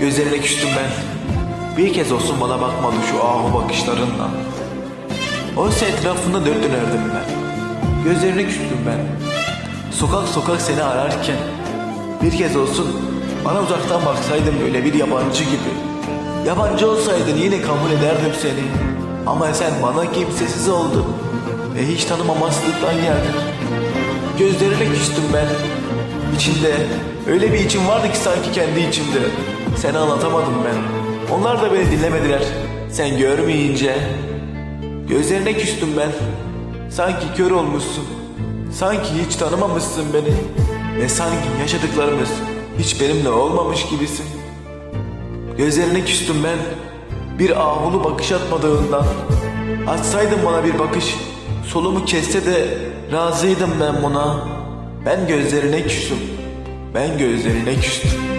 Gözlerine küstüm ben. Bir kez olsun bana bakmadı şu ahu bakışlarınla. Oysa etrafında dört dönerdim ben. Gözlerine küstüm ben. Sokak sokak seni ararken bir kez olsun bana uzaktan baksaydın böyle bir yabancı gibi. Yabancı olsaydın yine kabul ederdim seni. Ama sen bana kimsesiz oldun ve hiç tanımamazlıktan geldin. Gözlerine küstüm ben. İçinde öyle bir içim vardı ki sanki kendi içimde. Seni anlatamadım ben. Onlar da beni dinlemediler. Sen görmeyince. Gözlerine küstüm ben. Sanki kör olmuşsun. Sanki hiç tanımamışsın beni. Ve sanki yaşadıklarımız hiç benimle olmamış gibisin. Gözlerine küstüm ben. Bir ahulu bakış atmadığından. Atsaydın bana bir bakış. Solumu kesse de razıydım ben buna. Ben gözlerine küstüm. Ben gözlerine küstüm.